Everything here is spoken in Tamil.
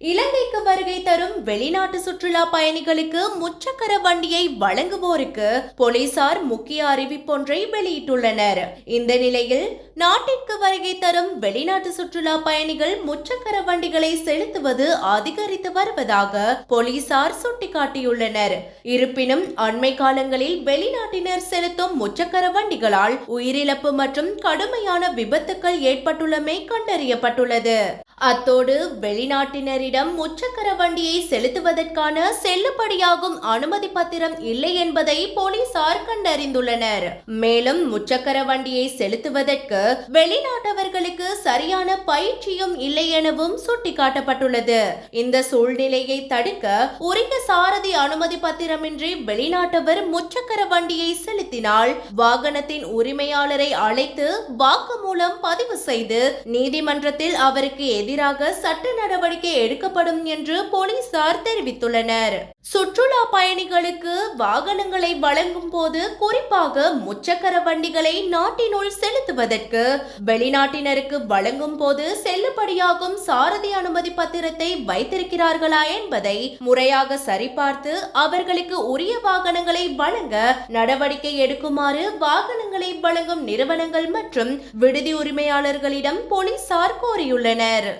இலங்கைக்கு வருகை தரும் வெளிநாட்டு சுற்றுலா பயணிகளுக்கு முச்சக்கர வண்டியை வழங்குவோருக்கு போலீசார் முக்கிய அறிவிப்பொன்றை வெளியிட்டுள்ளனர். இந்த நிலையில் நாட்டிற்கு வருகை தரும் வெளிநாட்டு சுற்றுலா பயணிகள் முச்சக்கர வண்டிகளை செலுத்துவது அதிகரித்து வருவதாக போலீசார் சுட்டிக்காட்டியுள்ளனர். இருப்பினும் அண்மை காலங்களில் வெளிநாட்டினர் செலுத்தும் முச்சக்கர வண்டிகளால் உயிரிழப்பு மற்றும் கடுமையான விபத்துக்கள் ஏற்பட்டுள்ளமை கண்டறியப்பட்டுள்ளது. அத்தோடு வெளிநாட்டினரிடம் முச்சக்கர வண்டியை செலுத்துவதற்கான செல்லுபடியாகும் அனுமதி பத்திரம் இல்லை என்பதை போலீசார் கண்டறிந்துள்ளனர். மேலும் முச்சக்கர வண்டியை செலுத்துவதற்கு வெளிநாட்டவர்களுக்கு சரியான பயிற்சியும் இல்லை எனவும் சுட்டிக்காட்டப்பட்டுள்ளது. இந்த சூழ்நிலையை தடுக்க உரிய சாரதி அனுமதி பத்திரமின்றி வெளிநாட்டவர் முச்சக்கர வண்டியை செலுத்தினால் வாகனத்தின் உரிமையாளரை அழைத்து வாக்குமூலம் பதிவு செய்து நீதிமன்றத்தில் அவருக்கு எதிராக சட்ட நடவடிக்கை எடுக்கப்படும் என்று போலீசார் தெரிவித்துள்ளனர். சுற்றுலா பயணிகளுக்கு வாகனங்களை வழங்கும் போது குறிப்பாக முச்சக்கர வண்டிகளை நாட்டினுள் செலுத்துவதற்கு வெளிநாட்டினருக்கு வழங்கும் போது செல்லுபடியாகும் சாரதி அனுமதி பத்திரத்தை வைத்திருக்கிறார்களா என்பதை முறையாக சரிபார்த்து அவர்களுக்கு உரிய வாகனங்களை வழங்க நடவடிக்கை எடுக்குமாறு வாகனங்களை வழங்கும் நிறுவனங்கள் மற்றும் விடுதி உரிமையாளர்களிடம் போலீசார் கோரியுள்ளனர்.